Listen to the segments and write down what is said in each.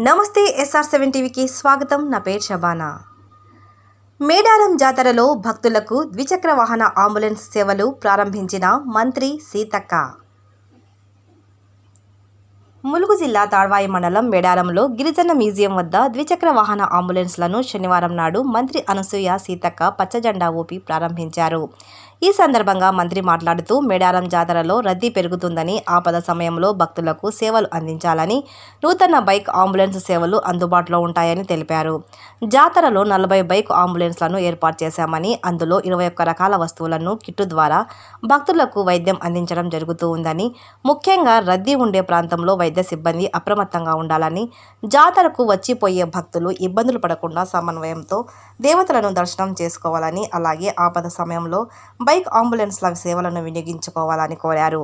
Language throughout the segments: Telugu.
నమస్తే ఎస్ఆర్ సెవెన్ టీవీకి స్వాగతం. నా పేరు షబానా. మేడారం జాతరలో భక్తులకు ద్విచక్ర వాహన అంబులెన్స్ సేవలు ప్రారంభించిన మంత్రి సీతక్క. ములుగు జిల్లా తాడ్వాయి మండలం మేడారంలో గిరిజన మ్యూజియం వద్ద ద్విచక్ర వాహన అంబులెన్స్లను శనివారం నాడు మంత్రి అనసూయ సీతక్క పచ్చజెండా ఊపి ప్రారంభించారు. ఈ సందర్భంగా మంత్రి మాట్లాడుతూ మేడారం జాతరలో రద్దీ పెరుగుతుందని ఆపద సమయంలో భక్తులకు సేవలు అందించాలని నూతన బైక్ అంబులెన్స్ సేవలు అందుబాటులో ఉంటాయని తెలిపారు. జాతరలో నలభై బైక్ అంబులెన్స్లను ఏర్పాటు చేశామని అందులో ఇరవై ఒక్క రకాల వస్తువులను కిట్టు ద్వారా భక్తులకు వైద్యం అందించడం జరుగుతూ ఉందని ముఖ్యంగా రద్దీ ఉండే ప్రాంతంలో వైద్య సిబ్బంది అప్రమత్తంగా ఉండాలని జాతరకు వచ్చిపోయే భక్తులు ఇబ్బందులు పడకుండా సమన్వయంతో దేవతలను దర్శనం చేసుకోవాలని అలాగే ఆపద సమయంలో బైక్ అంబులెన్స్ల సేవలను వినియోగించుకోవాలని కోరారు.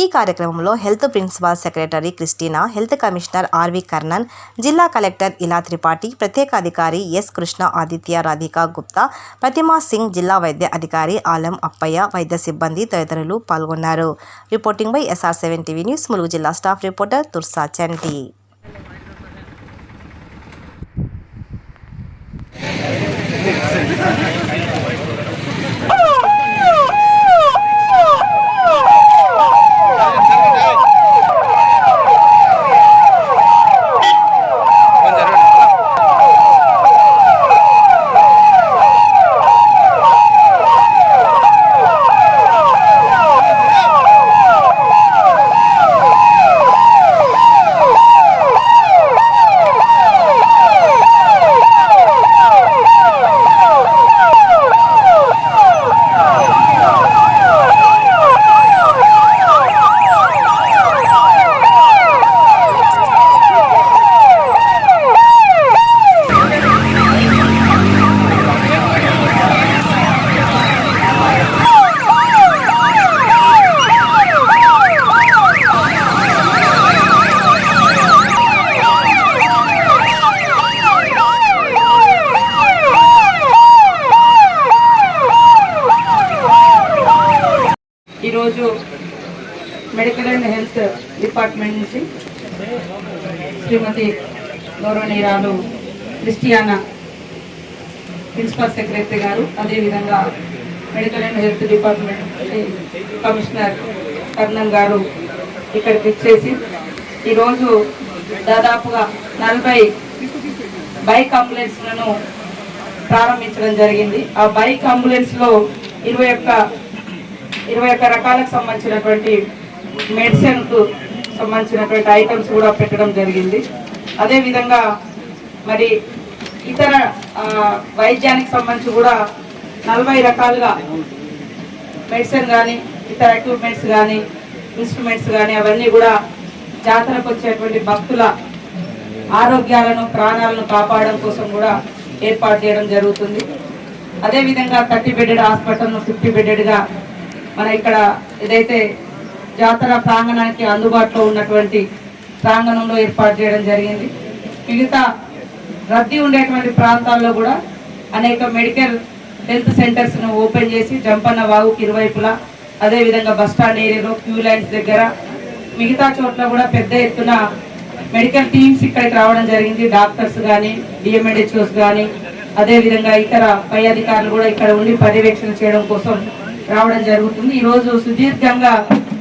ఈ కార్యక్రమంలో health principal secretary Christina health commissioner RV Karnan జిల్లా కలెక్టర్ ఇలా త్రిపాఠి ప్రత్యేక అధికారి ఎస్ కృష్ణ ఆదిత్య రాధికా గుప్తా ప్రతిమా సింగ్ జిల్లా వైద్య అధికారి ఆలం అప్పయ్య వైద్య సిబ్బంది తదితరులు పాల్గొన్నారు. Reporting by SR seven TV news Mulugu జిల్లా స్టాఫ్ రిపోర్టర్ తుర్సా చంటి. ఈరోజు మెడికల్ డిపార్ట్మెంట్ నుంచి శ్రీమతి గౌరవనీయురాలు క్రిస్టియానా ప్రిన్సిపల్ సెక్రటరీ గారు. అదేవిధంగా medical and health department commissioner Karnan గారు ఇక్కడికి ఇచ్చేసి ఈరోజు దాదాపుగా నలభై బైక్ అంబులెన్స్లను ప్రారంభించడం జరిగింది. ఆ బైక్ అంబులెన్స్లో ఇరవై ఒక్క ఇరవై ఒక్క రకాలకు సంబంధించినటువంటి మెడిసిన్కు సంబంధించినటువంటి ఐటమ్స్ కూడా పెట్టడం జరిగింది. అదేవిధంగా మరి ఇతర వైద్యానికి సంబంధించి కూడా నలభై రకాలుగా మెడిసిన్ కానీ ఇతర ఎక్విప్మెంట్స్ కానీ ఇన్స్ట్రుమెంట్స్ కానీ అవన్నీ కూడా జాతరకు వచ్చేటువంటి భక్తుల ఆరోగ్యాలను ప్రాణాలను కాపాడడం కోసం కూడా ఏర్పాటు చేయడం జరుగుతుంది. అదేవిధంగా థర్టీ బెడెడ్ హాస్పిటల్ను ఫిఫ్టీ బెడెడ్గా మన ఇక్కడ ఏదైతే జాతర ప్రాంగణానికి అందుబాటులో ఉన్నటువంటి ప్రాంగణంలో ఏర్పాటు చేయడం జరిగింది. మిగతా రద్దీ ఉండేటువంటి ప్రాంతాల్లో కూడా అనేక మెడికల్ హెల్త్ సెంటర్స్ను ఓపెన్ చేసి జంపన్న వాగుకి ఇరువైపులా అదేవిధంగా బస్ స్టాండ్ ఏరియాలో క్యూ లైన్స్ దగ్గర మిగతా చోట్ల కూడా పెద్ద ఎత్తున మెడికల్ టీమ్స్ ఇక్కడికి రావడం జరిగింది. డాక్టర్స్ కానీ డిఎంఎడ్హెచ్ఓస్ కానీ అదేవిధంగా ఇతర పై అధికారులు కూడా ఇక్కడ ఉండి పర్యవేక్షణ చేయడం కోసం రావడం జరుగుతుంది. ఈరోజు సుదీర్ఘంగా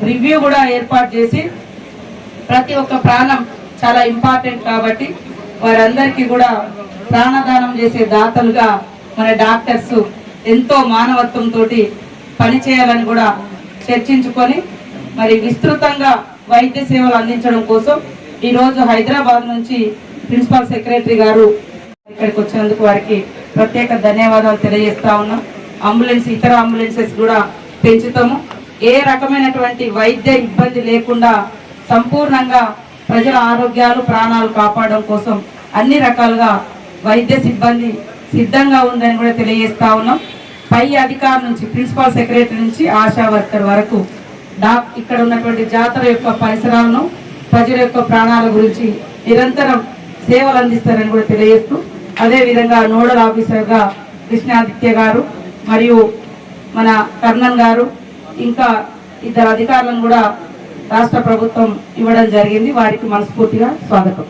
రివ్యూ కూడా ఏర్పాటు చేసి ప్రతి ఒక్క ప్రాణం చాలా ఇంపార్టెంట్ కాబట్టి వారందరికీ కూడా ప్రాణదానం చేసే దాతలుగా మన డాక్టర్స్ ఎంతో మానవత్వంతో పని చేయాలని కూడా చర్చించుకొని మరి విస్తృతంగా వైద్య సేవలు అందించడం కోసం ఈరోజు హైదరాబాద్ నుంచి ప్రిన్సిపల్ సెక్రటరీ గారు ఇక్కడికి వచ్చినందుకు వారికి ప్రత్యేక ధన్యవాదాలు తెలియజేస్తా ఉన్నాం. అంబులెన్స్ ఇతర అంబులెన్సెస్ కూడా పెంచుతాము. ఏ రకమైనటువంటి వైద్య ఇబ్బంది లేకుండా సంపూర్ణంగా ప్రజల ఆరోగ్యాలు ప్రాణాలు కాపాడడం కోసం అన్ని రకాలుగా వైద్య సిబ్బంది సిద్ధంగా ఉందని కూడా తెలియజేస్తా ఉన్నాం. పై అధికారి నుంచి ప్రిన్సిపల్ సెక్రటరీ నుంచి ఆశా వర్కర్ వరకు డాక్ ఇక్కడ ఉన్నటువంటి జాతర యొక్క పరిసరాలను ప్రజల యొక్క ప్రాణాల గురించి నిరంతరం సేవలు అందిస్తారని కూడా తెలియజేస్తూ అదేవిధంగా నోడల్ ఆఫీసర్గా కృష్ణాదిత్య గారు మరియు మన కర్ణన్ గారు ఇంకా ఇద్దరు అధికారులను కూడా రాష్ట్ర ప్రభుత్వం ఇవ్వడం జరిగింది. వారికి మనస్ఫూర్తిగా స్వాగతం.